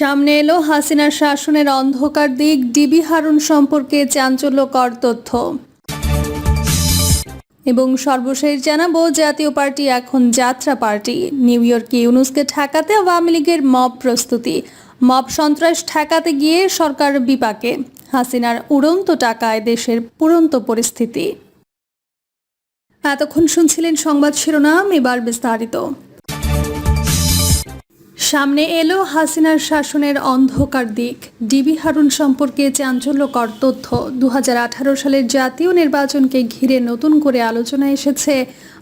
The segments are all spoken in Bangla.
সামনে এলো হাসিনার শাসনের অন্ধকার দিক, ডিবি হারুন সম্পর্কে চাঞ্চল্যকর তথ্য। এবং সর্বশেষ জানাব, জাতীয় পার্টি এখন যাত্রা পার্টি। নিউ ইয়র্কে ইউনুসকে ঠেকাতে আওয়ামী লীগের মব প্রস্তুতি। মব সন্ত্রাস ঠেকাতে গিয়ে সরকার বিপাকে। হাসিনার উড়ন্ত টাকায় দেশের পুরন্ত পরিস্থিতি। এতক্ষণ শুনছিলেন সংবাদ শিরোনাম, এবার বিস্তারিত। সামনে এলো হাসিনার শাসনের অন্ধকার দিক। ডিবি হারুন সম্পর্কে চাঞ্চল্যকর তথ্য। দু হাজার আঠারো সালের জাতীয় নির্বাচনকে ঘিরে নতুন করে আলোচনা এসেছে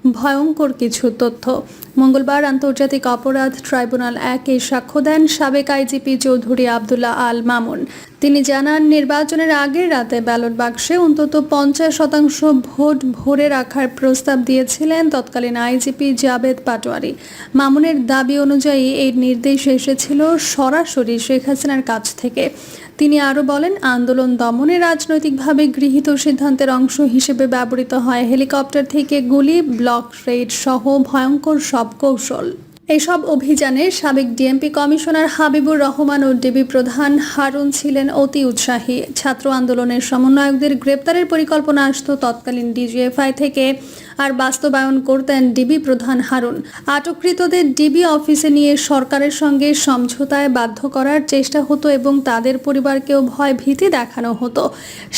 ভয়ঙ্কর কিছু তথ্য। মঙ্গলবার আন্তর্জাতিক অপরাধ ট্রাইব্যুনাল একে সাক্ষ্য দেন সাবেক আইজিপি চৌধুরী আবদুল্লাহ আল মামুন। তিনি জানান, নির্বাচনের আগের রাতে ব্যালট বাক্সে অন্তত পঞ্চাশ শতাংশ ভোট ভরে রাখার প্রস্তাব দিয়েছিলেন তৎকালীন আইজিপি জাবেদ পাটোয়ারি। মামুনের দাবি অনুযায়ী এই নির্দেশ এসেছিল সরাসরি শেখ হাসিনার কাছ থেকে। তিনি আরও বলেন, আন্দোলন দমনে রাজনৈতিকভাবে গৃহীত সিদ্ধান্তের অংশ হিসেবে ব্যবহৃত হয়। হেলিকপ্টার থেকে গুলি, ব্লক রেড সহ ভয়ঙ্কর সব কৌশল। এসব অভিযানে সাবেক ডিএমপি কমিশনার হাবিবুর রহমান ও ডিবি প্রধান হারুন ছিলেন অতি উৎসাহী। ছাত্র আন্দোলনের সমন্বয়কদের গ্রেপ্তারের পরিকল্পনা আসত তৎকালীন ডিজিএফআই থেকে। আর বাস্তবায়ন করতেন ডিবি প্রধান হারুন। আটককৃতদের ডিবি অফিসে নিয়ে সরকারের সঙ্গে সমঝোতায় বাধ্য করার চেষ্টা হতো এবং তাদের পরিবারকেও ভয় ভীতি দেখানো হতো।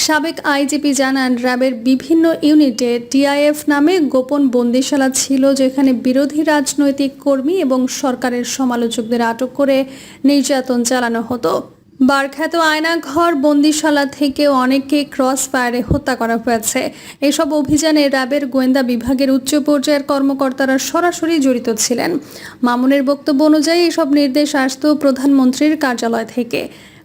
সাবেক আইজিপি জানান, র্যাবের বিভিন্ন ইউনিটে টিআইএফ নামে গোপন বন্দিশালা ছিল যেখানে বিরোধী রাজনৈতিক কর্মী এবং সরকারের সমালোচকদের আটক করে নির্যাতন চালানো হতো। বারখ্যাত আয়নাঘর, বন্দিশালা থেকে অনেককে ক্রস ফায়ারে হত্যা করা হয়েছে। এসব অভিযানে র্যাবের গোয়েন্দা বিভাগের উচ্চ পর্যায়ের কর্মকর্তারা সরাসরি জড়িত ছিলেন। মামুনের বক্তব্য অনুযায়ী এসব নির্দেশ আসত প্রধানমন্ত্রীর কার্যালয় থেকে।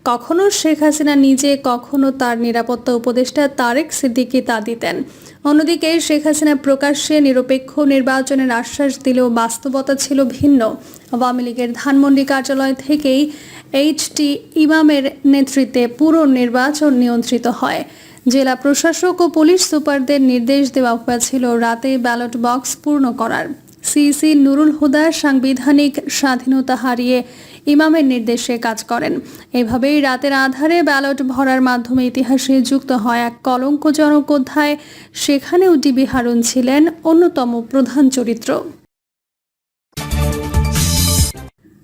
কখনো শেখ হাসিনা নিজে, কখনো তার নিরাপত্তা উপদেষ্টা তারেক সিদ্দিকি তা দিতেন। অন্যদিকে শেখ হাসিনা প্রকাশ্যে নিরপেক্ষ নির্বাচনের আশ্বাস দিলেও বাস্তবতা ছিল ভিন্ন। আওয়ামী লীগের ধানমন্ডি কার্যালয় থেকেই এইচটি ইমামের নেতৃত্বে পুরো নির্বাচন নিয়ন্ত্রিত হয়। জেলা প্রশাসক ও পুলিশ সুপারদের নির্দেশ দেওয়া হয়েছিল রাতে ব্যালট বক্স পূর্ণ করার। সিসি নুরুল হুদা সাংবিধানিক স্বাধীনতা হারিয়ে ইমামের নির্দেশে কাজ করেন। এভাবেই রাতের আধারে ব্যালট ভরার মাধ্যমে ইতিহাসে যুক্ত হয় এক কলঙ্কজনক অধ্যায়। সেখানেও ডিবি হারুন ছিলেন অন্যতম প্রধান চরিত্র।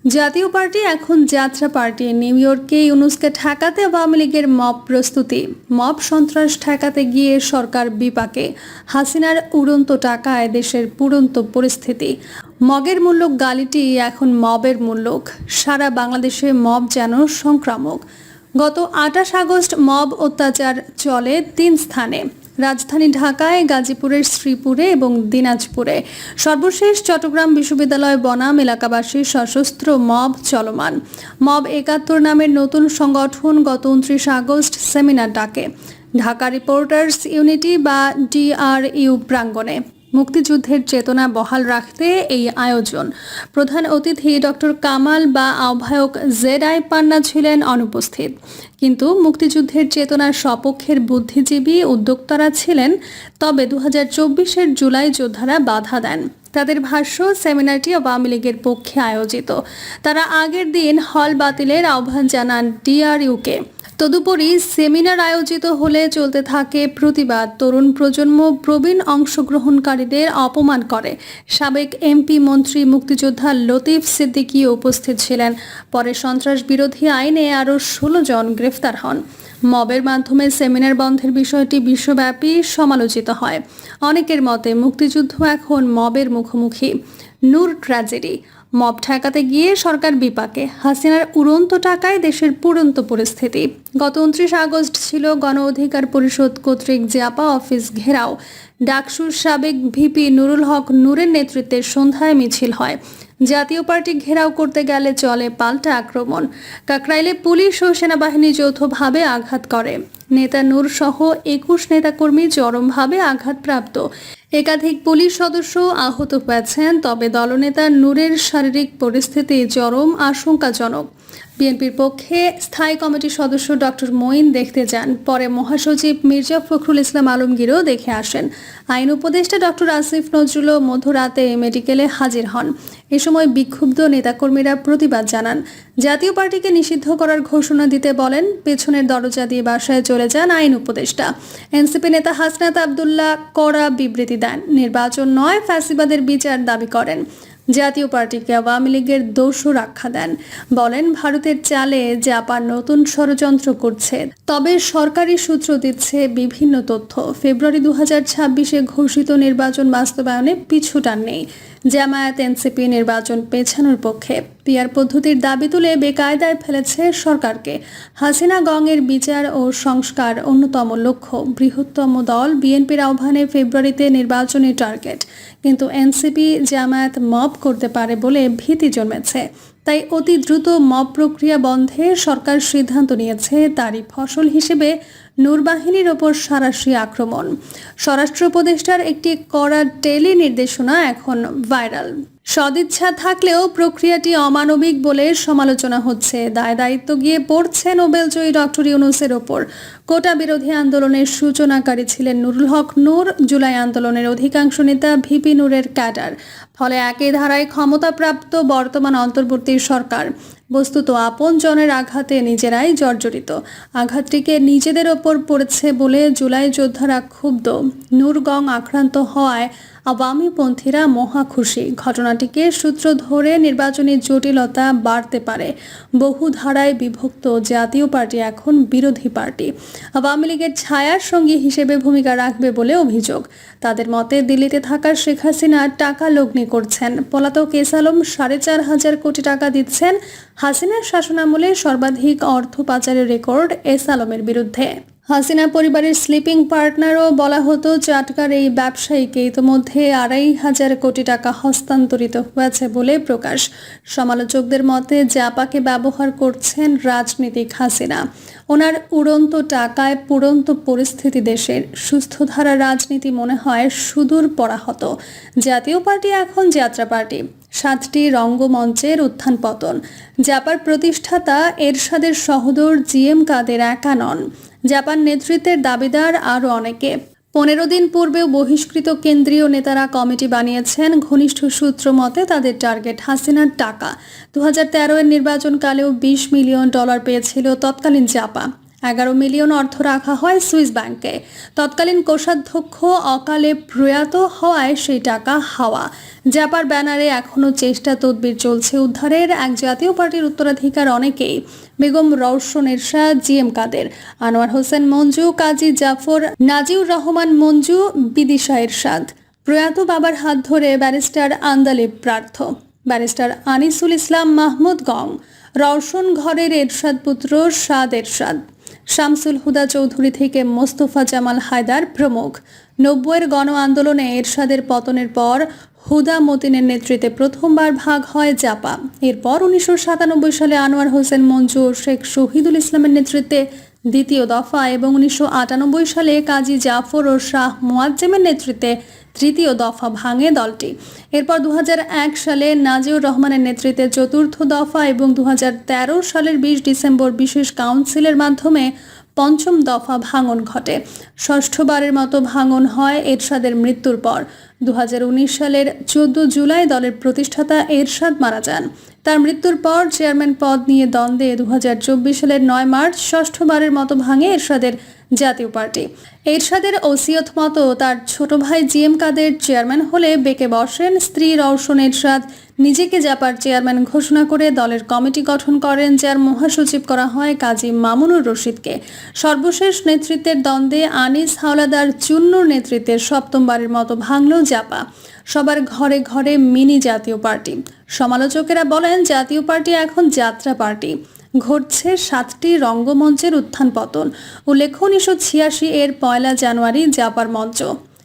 জাতীয় পার্টি এখন যাত্রা পার্টি নিউ ইয়র্কে, ইউনুসকে ঠেকাতে আওয়ামী লীগের মব প্রস্তুতি। মব সন্ত্রাস ঠেকাতে গিয়ে সরকার বিপাকে। হাসিনার উড়ন্ত টাকায় দেশের পুরন্ত পরিস্থিতি। মগের মূল্যক গালিটি এখন মবের মূল্যক সারা বাংলাদেশে মব যেন সংক্রামক। গত আটাশ আগস্ট মব অত্যাচার চলে তিন স্থানে। রাজধানী ঢাকায়, গাজীপুরের শ্রীপুরে এবং দিনাজপুরে। সর্বশেষ চট্টগ্রাম বিশ্ববিদ্যালয় বনাম এলাকাবাসীর সশস্ত্র মব চলমান। মব একাত্তর নামের নতুন সংগঠন গত উনত্রিশ আগস্ট সেমিনার ডাকে। ঢাকা রিপোর্টার্স ইউনিটি বা ডিআরইউ প্রাঙ্গণে। মুক্তিযুদ্ধের চেতনা বহাল রাখতে এই আয়োজন। প্রধান অতিথি ডক্টর কামাল বা আহ্বায়ক জেড আই পান্না ছিলেন অনুপস্থিত। কিন্তু মুক্তিযুদ্ধের চেতনার সপক্ষের বুদ্ধিজীবী উদ্যোক্তারা ছিলেন, তবে দু হাজার জুলাই যোদ্ধারা বাধা দেন। তাদের ভাষ্য, সেমিনারটি আওয়ামী লীগের পক্ষে আয়োজিত। তারা আগের দিন হল বাতিলের আহ্বান জানান ডিআরইউকে। তদুপরি সেমিনার আয়োজিত হলে চলতে থাকে প্রতিবাদ। তরুণ প্রজন্ম প্রবীণ অংশগ্রহণকারীদের অপমান করে। সাবেক এমপি মন্ত্রী মুক্তিযোদ্ধা লতিফ সিদ্দিকী উপস্থিত ছিলেন। পরে সন্ত্রাস বিরোধী আইনে আরও ষোলো জন গ্রেফতার হন। মবের মাধ্যমে সেমিনার বন্ধের বিষয়টি বিশ্বব্যাপী সমালোচিত হয়। অনেকের মতে মুক্তিযুদ্ধ এখন মবের মুখোমুখি। নূর ট্র্যাজেডি মব ঠেকাতে গিয়ে সরকার বিপাকে। হাসিনার উড়ন্ত টাকায় দেশের পুরন্ত পরিস্থিতি। গত উনত্রিশ আগস্ট ছিল গণ অধিকার পরিষদ কর্তৃক জাপা অফিস ঘেরাও। ডাকসুর সাবেক ভিপি নুরুল হক নূরের নেতৃত্বে সন্ধ্যায় মিছিল হয়। জাতীয় পার্টি ঘেরাও করতে গেলে চলে পাল্টা আক্রমণ। কাকরাইলে পুলিশ ও সেনাবাহিনী যৌথভাবে আঘাত করে। নেতা নূর সহ একুশ নেতাকর্মী চরমভাবে আঘাতপ্রাপ্ত। একাধিক পুলিশ সদস্য আহত হয়েছেন, তবে দলনেতা নূরের শারীরিক পরিস্থিতি চরম আশঙ্কাজনক। বিএনপির পক্ষে স্থায়ী কমিটির সদস্য ডক্টর মঈন দেখতে যান। পরে মহাসচিব মির্জা ফখরুল ইসলাম আলমগীরও দেখে আসেন। আইন উপদেষ্টা ডক্টর আসিফ নজরুলও মধ্যরাতে মেডিকেলে হাজির হন। এ সময় বিক্ষুব্ধ নেতাকর্মীরা প্রতিবাদ জানান। জাতীয় পার্টিকে নিষিদ্ধ করার ঘোষণা দিতে বলেন, পেছনের দরজা দিয়ে বাসায় চলে যান আইন উপদেষ্টা। এনসিপি নেতা হাসনাত আবদুল্লাহ কড়া বিবৃতি দেন। নির্বাচন নয়, ফ্যাসিবাদের বিচার দাবি করেন। জাতীয় পার্টিকে আওয়ামী লীগের দোষর আখ্যা দেন। বলেন, ভারতের চালে জাপান নতুন ষড়যন্ত্র করছে। তবে সরকারি সূত্র দিচ্ছে বিভিন্ন তথ্য। ফেব্রুয়ারি দু হাজার ঘোষিত নির্বাচন বাস্তবায়নে পিছুটান নেই জামায়াত এনসিপি নির্বাচন পেছানোর পক্ষে। পিয়ার পদ্ধতির দাবি তুলে বেকায়দায় ফেলেছে সরকারকে। হাসিনা গংয়ের বিচার ও সংস্কার অন্যতম লক্ষ্য। বৃহত্তম দল বিএনপির আহ্বানে ফেব্রুয়ারিতে নির্বাচনী টার্গেট। কিন্তু এনসিপি জামায়াত মব করতে পারে বলে ভীতি জন্মেছে। তাই অতি দ্রুত মব প্রক্রিয়া বন্ধে সরকার সিদ্ধান্ত নিয়েছে, তারই ফসল হিসেবে নূরবাহিনীর ওপর সরাসরি আক্রমণ। স্বরাষ্ট্র উপদেষ্টার একটি কড়া টেলি নির্দেশনা এখন ভাইরাল। সদিচ্ছা থাকলেও প্রক্রিয়াটি অমানবিক বলে সমালোচনা হচ্ছে। দায় দায়িত্ব গিয়ে পড়ছে নোবেলজয়ী ডক্টর ইউনুসের ওপর। কোটা বিরোধী আন্দোলনের সূচনাকারী ছিলেন নুরুল হক নূর, জুলাই আন্দোলনের অধিকাংশ নেতা ভিপি নূরের ক্যাডার। ফলে একই ধারায় ক্ষমতাপ্রাপ্ত বর্তমান অন্তর্বর্তী সরকার। বস্তুত আপন জনের আঘাতে নিজেরাই জর্জরিত। আঘাতটিকে নিজেদের ওপর পড়েছে বলে জুলাই যোদ্ধারা ক্ষুব্ধ। নূরগং আক্রান্ত হওয়ায় আওয়ামীপন্থীরা মহা খুশি। ঘটনাটিকে সূত্র ধরে নির্বাচনী জটিলতা বাড়তে পারে। বহু ধারায় বিভক্ত জাতীয় পার্টি এখন বিরোধী পার্টি। আওয়ামী লীগের ছায়ার সঙ্গী হিসেবে ভূমিকা রাখবে বলে অভিযোগ। তাদের মতে, দিল্লিতে থাকা শেখ হাসিনা টাকা লগ্নি করছেন। পলাতক এস আলম সাড়ে চার হাজার কোটি টাকা দিচ্ছেন হাসিনার শাসনামলে সর্বাধিক অর্থ পাচারের রেকর্ড এস আলমের বিরুদ্ধে। হাসিনা পরিবারের স্লিপিং পার্টনারও বলা হতো, চাটকার এই ব্যবসায়ীকে ইতোমধ্যে আড়াই হাজার কোটি টাকা হস্তান্তরিত হয়েছে বলে প্রকাশ। সমালোচকদের মতে জাপাকে ব্যবহার করছেন রাজনীতিক হাসিনা। ওনার উড়ন্ত টাকায় পুরন্ত পরিস্থিতি দেশের সুস্থধারা রাজনীতি মনে হয় সুদূর পরাহত। জাতীয় পার্টি এখন যাত্রা পার্টি। সাতটি রঙ্গমঞ্চের উত্থান পতন। জাপার প্রতিষ্ঠাতা এরশাদের সহদর জিএম কাদের একা নন। জাপান নেতৃত্বের দাবিদার আরও অনেকে। পনেরো দিন পূর্বেও বহিষ্কৃত কেন্দ্রীয় নেতারা কমিটি বানিয়েছেন ঘনিষ্ঠ সূত্র মতে তাদের টার্গেট হাসিনার টাকা। দু হাজার এর নির্বাচনকালেও বিশ মিলিয়ন ডলার পেয়েছিল তৎকালীন জাপা এগারো মিলিয়ন অর্থ রাখা হয় সুইস ব্যাংকে। তৎকালীন কোষাধ্যক্ষ অকালে প্রয়াত হওয়ায় সেই টাকা হাওয়া। জাপার ব্যানারে এখনও চেষ্টা তদবির চলছে উদ্ধারের। এক জাতীয় পার্টির উত্তরাধিকার অনেকেই। বেগম রওশন এরশাদ জি এম কাদের, আনোয়ার হোসেন মঞ্জু, কাজী জাফর নাজিউর রহমান মঞ্জু বিদিশা এরশাদ প্রয়াত বাবার হাত ধরে ব্যারিস্টার আন্দালিব প্রার্থ। ব্যারিস্টার আনিসুল ইসলাম মাহমুদ গং। রওশন ঘরের এরশাদ পুত্র সাদ এরশাদ শামসুল হুদা চৌধুরী থেকে মোস্তফা জামাল হায়দার প্রমুখ। নব্বইয়ের গণ আন্দোলনে এরশাদের পতনের পর হুদা মতিনের নেতৃত্বে প্রথমবার ভাগ হয় জাপা। এরপর উনিশশো সাতানব্বই সালে আনোয়ার হোসেন মঞ্জু শেখ শহীদুল ইসলামের নেতৃত্বে দ্বিতীয় দফা এবং উনিশশো আটানব্বই সালে কাজী জাফর ও শাহ মোয়াজ্জেমের নেতৃত্বে তৃতীয় দফা ভাঙে দলটি। এরপর দু হাজার এক সালে নাজিউর রহমানের নেতৃত্বে চতুর্থ দফা এবং দু হাজার তেরো সালের বিশ ডিসেম্বর বিশেষ কাউন্সিলের মাধ্যমে পঞ্চম দফা ভাঙন ঘটে। ষষ্ঠবারের মতো ভাঙন হয় এরশাদের মৃত্যুর পর। দু হাজার উনিশ সালের চোদ্দ জুলাই দলের প্রতিষ্ঠাতা এরশাদ মারা যান। তার মৃত্যুর পর চেয়ারম্যান পদ নিয়ে দ্বন্দ্বে দু হাজার চব্বিশ সালের নয় মার্চ ষষ্ঠবারের মতো ভাঙে এরশাদের জাতীয় পার্টি। এরশাদের ওসিয়ত মতো তার ছোট ভাই জিএম কাদের চেয়ারম্যান হলে বেঁকে বসেন স্ত্রী রওশন এরশাদ। নিজেকে জাপার চেয়ারম্যান ঘোষণা করে দলের কমিটি গঠন করেন, যার মহাসচিব করা হয় কাজী মামুনুর রশিদকে। সর্বশেষ নেতৃত্বের দ্বন্দ্বে আনিস হাওলাদার চুন্নুর নেতৃত্বের সপ্তমবারের মতো ভাঙল জাপা। সবার ঘরে ঘরে মিনি জাতীয় পার্টি। সমালোচকেরা বলেন, জাতীয় পার্টি এখন যাত্রা পার্টি। ঘটছে সাতটি রঙ্গমঞ্চের উত্থান পতন। উল্লেখ্য, উনিশশো ছিয়াশি এর পয়লা জানুয়ারি জাপার মঞ্চ।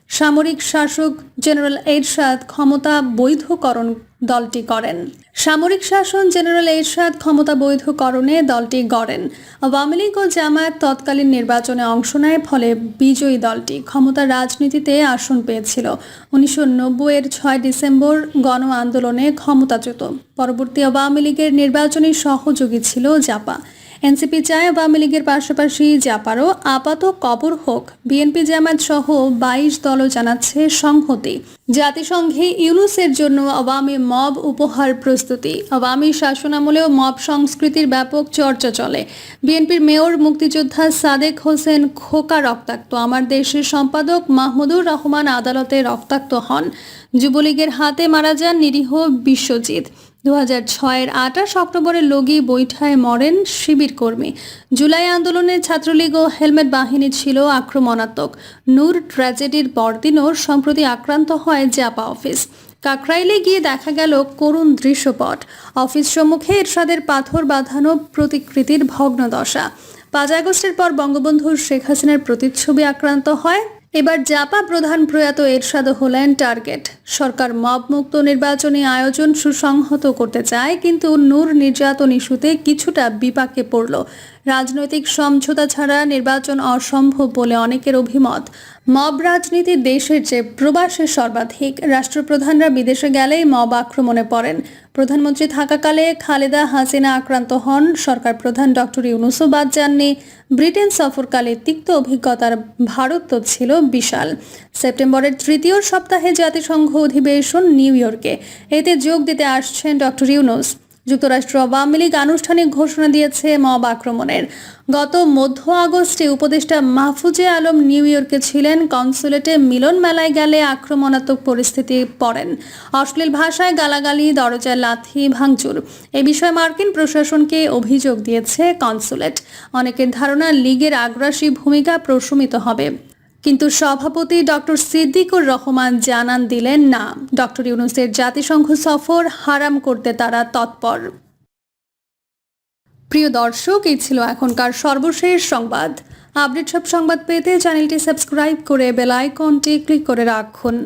সামরিক শাসক জেনারেল এরশাদ ক্ষমতা বৈধকরণ দলটি করেন। সামরিক শাসন জেনারেল এরশাদ ক্ষমতা বৈধকরণে দলটি গড়েন। আওয়ামী লীগ ও জামায়াত তৎকালীন নির্বাচনে অংশ নেয়, ফলে বিজয়ী দলটি ক্ষমতা রাজনীতিতে আসন পেয়েছিল। উনিশশো নব্বই এর ছয় ডিসেম্বর গণ আন্দোলনে ক্ষমতাচ্যুত। পরবর্তী আওয়ামী লীগের নির্বাচনী সহযোগী ছিল জাপা। এনসিপি চায় আওয়ামী লীগের পাশাপাশি জাপারও আপাত কবর হোক। বিএনপি জামাত সহ বাইশ দলও জানাচ্ছে সংহতি। জাতিসংঘে ইউনুসের জন্য আওয়ামী মব উপহার প্রস্তুতি। আওয়ামী শাসনামলেও মব সংস্কৃতির ব্যাপক চর্চা চলে। বিএনপির মেয়র, মুক্তিযোদ্ধা সাদেক হোসেন খোকা রক্তাক্ত। আমার দেশের সম্পাদক মাহমুদুর রহমান আদালতে রক্তাক্ত হন। যুবলীগের হাতে মারা যান নিরীহ বিশ্বজিৎ। দু হাজার ছয়ের আঠাশ অক্টোবরে লগি বৈঠায় মরেন শিবির কর্মী। জুলাই আন্দোলনে ছাত্রলীগ ও হেলমেট বাহিনী ছিল আক্রমণাত্মক। নূর ট্র্যাজেডির পরদিনও সম্প্রতি আক্রান্ত হয় জাপা অফিস। কাকরাইলে গিয়ে দেখা গেল করুণ দৃশ্যপট। অফিস সম্মুখে এরশাদের পাথর বাঁধানো প্রতিকৃতির ভগ্নদশা। পাঁচ আগস্টের পর বঙ্গবন্ধু শেখ হাসিনার প্রতিচ্ছবি আক্রান্ত হয়। এবার জাপা প্রধান প্রয়াত এরশাদ হলেন টার্গেট। সরকার মব মুক্ত নির্বাচনী আয়োজন সুসংহত করতে চায়, কিন্তু নূর নির্যাতন ইস্যুতে কিছুটা বিপাকে পড়ল। রাজনৈতিক সমঝোতা ছাড়া নির্বাচন অসম্ভব বলে অনেকের অভিমত। মব রাজনীতি দেশের চেয়ে প্রবাসে সর্বাধিক। রাষ্ট্রপ্রধানরা বিদেশে গেলেই মব আক্রমণে পড়েন। প্রধানমন্ত্রী থাকাকালে খালেদা হাসিনা আক্রান্ত হন। সরকার প্রধান ডক্টর ইউনুসও বাদ যাননি। ব্রিটেন সফরকালে তিক্ত অভিজ্ঞতার ভারত ছিল বিশাল। সেপ্টেম্বরের তৃতীয় সপ্তাহে জাতিসংঘ অধিবেশন নিউ ইয়র্কে। এতে যোগ দিতে আসছেন ডক্টর ইউনুস। যুক্তরাষ্ট্র আওয়ামী লীগ আনুষ্ঠানিক ঘোষণা দিয়েছে মব আক্রমণের। গত মধ্য আগস্টে উপদেষ্টা মাহফুজে আলম নিউ ইয়র্কে ছিলেন। কনসুলেটে মিলন মেলায় গেলে আক্রমণাত্মক পরিস্থিতি পড়েন। অশ্লীল ভাষায় গালাগালি দরজায় লাথি, ভাঙচুর। এ বিষয়ে মার্কিন প্রশাসনকে অভিযোগ দিয়েছে কনসুলেট। অনেকের ধারণা, লীগের আগ্রাসী ভূমিকা প্রশমিত হবে। কিন্তু সভাপতি ডক্টর সিদ্দিকুর রহমান জানান দিলেন না। ডক্টর ইউনুসের জাতিসংঘ সফর হারাম করতে তারা তৎপর। প্রিয় দর্শক, এই ছিল এখনকার সর্বশেষ সংবাদ। আপডেট সব সংবাদ পেতে চ্যানেলটি সাবস্ক্রাইব করে বেলাইকনটি ক্লিক করে রাখুন।